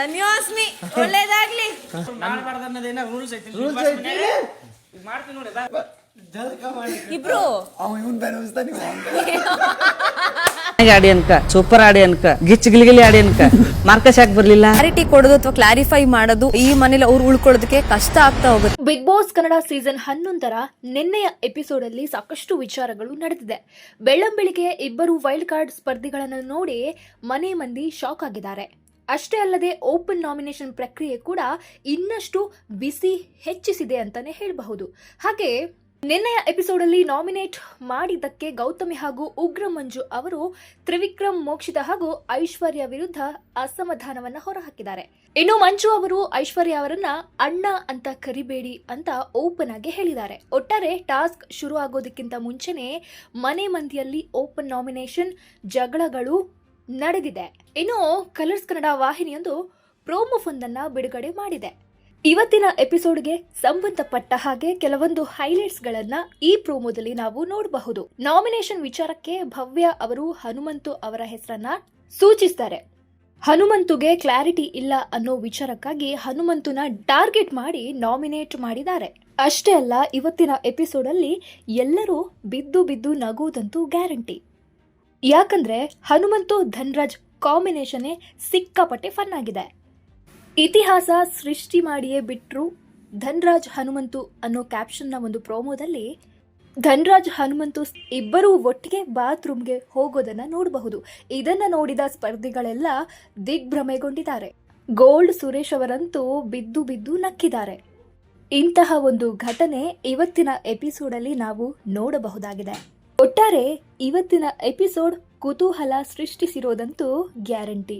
ಧನ್ಯೋಸ್ಮಿ ಒಳ್ಳೇದಾಗ್ಲಿ. ರೂಲ್ಸ್ ಐತಿ ಮಾಡ್ತೀನಿ ನೋಡಿ ಇಬ್ರು. ಅನ್ಕ ಸೂಪರ್ ಆಡಿ ಅನ್ಕ ಗಿಚ್ ಗಿಲಿಗಿಲಿ ಆಡಿ ಅನ್ಕ. ಮಾರ್ಕಸ್ ಯಾಕೆ ಬರ್ಲಿಲ್ಲ? ಕ್ಲಾರಿಟಿ ಕೊಡೋದು ಅಥವಾ ಕ್ಲಾರಿಫೈ ಮಾಡೋದು ಈ ಮನೇಲಿ ಅವ್ರು ಉಳ್ಕೊಳ್ಳೋದಕ್ಕೆ ಕಷ್ಟ ಆಗ್ತಾ ಹೋಗುತ್ತೆ. ಬಿಗ್ ಬಾಸ್ ಕನ್ನಡ ಸೀಸನ್ ಹನ್ನೊಂದರ ನಿನ್ನೆಯ ಎಪಿಸೋಡ್ ಅಲ್ಲಿ ಸಾಕಷ್ಟು ವಿಚಾರಗಳು ನಡೆದಿದೆ. ಬೆಳ್ಳಂಬೆಳಿಗ್ಗೆ ಇಬ್ಬರು ವೈಲ್ಡ್ ಕಾರ್ಡ್ ಸ್ಪರ್ಧಿಗಳನ್ನು ನೋಡಿ ಮನೆ ಮಂದಿ ಶಾಕ್ ಆಗಿದ್ದಾರೆ. ಅಷ್ಟೇ ಅಲ್ಲದೆ ಓಪನ್ ನಾಮಿನೇಷನ್ ಪ್ರಕ್ರಿಯೆ ಕೂಡ ಇನ್ನಷ್ಟು ಬಿಸಿ ಹೆಚ್ಚಿಸಿದೆ ಅಂತಾನೆ ಹೇಳಬಹುದು. ಹಾಗೆ ನಿನ್ನೆಯ ಎಪಿಸೋಡಲ್ಲಿ ನಾಮಿನೇಟ್ ಮಾಡಿದ್ದಕ್ಕೆ ಗೌತಮಿ ಹಾಗೂ ಉಗ್ರ ಮಂಜು ಅವರು ತ್ರಿವಿಕ್ರಮ್, ಮೋಕ್ಷಿತ ಹಾಗೂ ಐಶ್ವರ್ಯ ವಿರುದ್ಧ ಅಸಮಾಧಾನವನ್ನು ಹೊರಹಾಕಿದ್ದಾರೆ. ಇನ್ನು ಮಂಜು ಅವರು ಐಶ್ವರ್ಯ ಅವರನ್ನ ಅಣ್ಣ ಅಂತ ಕರಿಬೇಡಿ ಅಂತ ಓಪನ್ ಆಗಿ ಹೇಳಿದ್ದಾರೆ. ಒಟ್ಟಾರೆ ಟಾಸ್ಕ್ ಶುರು ಆಗೋದಕ್ಕಿಂತ ಮುಂಚೆನೆ ಮನೆ ಮಂದಿಯಲ್ಲಿ ಓಪನ್ ನಾಮಿನೇಷನ್ ಜಗಳಗಳು ನಡೆದಿದೆ. ಇನ್ನು ಕಲರ್ಸ್ ಕನ್ನಡ ವಾಹಿನಿಯೊಂದು ಪ್ರೋಮೋ ಒಂದನ್ನ ಬಿಡುಗಡೆ ಮಾಡಿದೆ. ಇವತ್ತಿನ ಎಪಿಸೋಡ್ಗೆ ಸಂಬಂಧಪಟ್ಟ ಹಾಗೆ ಕೆಲವೊಂದು ಹೈಲೈಟ್ಸ್ ಗಳನ್ನ ಈ ಪ್ರೋಮೋದಲ್ಲಿ ನಾವು ನೋಡಬಹುದು. ನಾಮಿನೇಷನ್ ವಿಚಾರಕ್ಕೆ ಭವ್ಯ ಅವರು ಹನುಮಂತು ಅವರ ಹೆಸರನ್ನ ಸೂಚಿಸ್ತಾರೆ. ಹನುಮಂತುಗೆ ಕ್ಲಾರಿಟಿ ಇಲ್ಲ ಅನ್ನೋ ವಿಚಾರಕ್ಕಾಗಿ ಹನುಮಂತುನ ಟಾರ್ಗೆಟ್ ಮಾಡಿ ನಾಮಿನೇಟ್ ಮಾಡಿದ್ದಾರೆ. ಅಷ್ಟೇ ಅಲ್ಲ, ಇವತ್ತಿನ ಎಪಿಸೋಡ್ ಅಲ್ಲಿ ಎಲ್ಲರೂ ಬಿದ್ದು ಬಿದ್ದು ನಗುವುದಂತೂ ಗ್ಯಾರಂಟಿ ಯಾಕಂದ್ರೆ ಹನುಮಂತು ಧನ್ರಾಜ್ ಕಾಂಬಿನೇಷನ್ನೇ ಸಿಕ್ಕಾಪಟ್ಟೆ ಫನ್ ಆಗಿದೆ. ಇತಿಹಾಸ ಸೃಷ್ಟಿ ಮಾಡಿಯೇ ಬಿಟ್ರು ಧನ್ರಾಜ್ ಹನುಮಂತು ಅನ್ನೋ ಕ್ಯಾಪ್ಷನ್ನ ಒಂದು ಪ್ರೋಮೋದಲ್ಲಿ ಧನ್ರಾಜ್ ಹನುಮಂತು ಇಬ್ಬರೂ ಒಟ್ಟಿಗೆ ಬಾತ್ರೂಮ್ಗೆ ಹೋಗೋದನ್ನ ನೋಡಬಹುದು. ಇದನ್ನ ನೋಡಿದ ಸ್ಪರ್ಧಿಗಳೆಲ್ಲ ದಿಗ್ಭ್ರಮೆಗೊಂಡಿದ್ದಾರೆ. ಗೋಲ್ಡ್ ಸುರೇಶ್ ಅವರಂತೂ ಬಿದ್ದು ಬಿದ್ದು ನಕ್ಕಿದ್ದಾರೆ. ಇಂತಹ ಒಂದು ಘಟನೆ ಇವತ್ತಿನ ಎಪಿಸೋಡಲ್ಲಿ ನಾವು ನೋಡಬಹುದಾಗಿದೆ. ಒಟ್ಟಾರೆ ಇವತ್ತಿನ ಎಪಿಸೋಡ್ ಕುತೂಹಲ ಸೃಷ್ಟಿಸಿರೋದಂತೂ ಗ್ಯಾರಂಟಿ.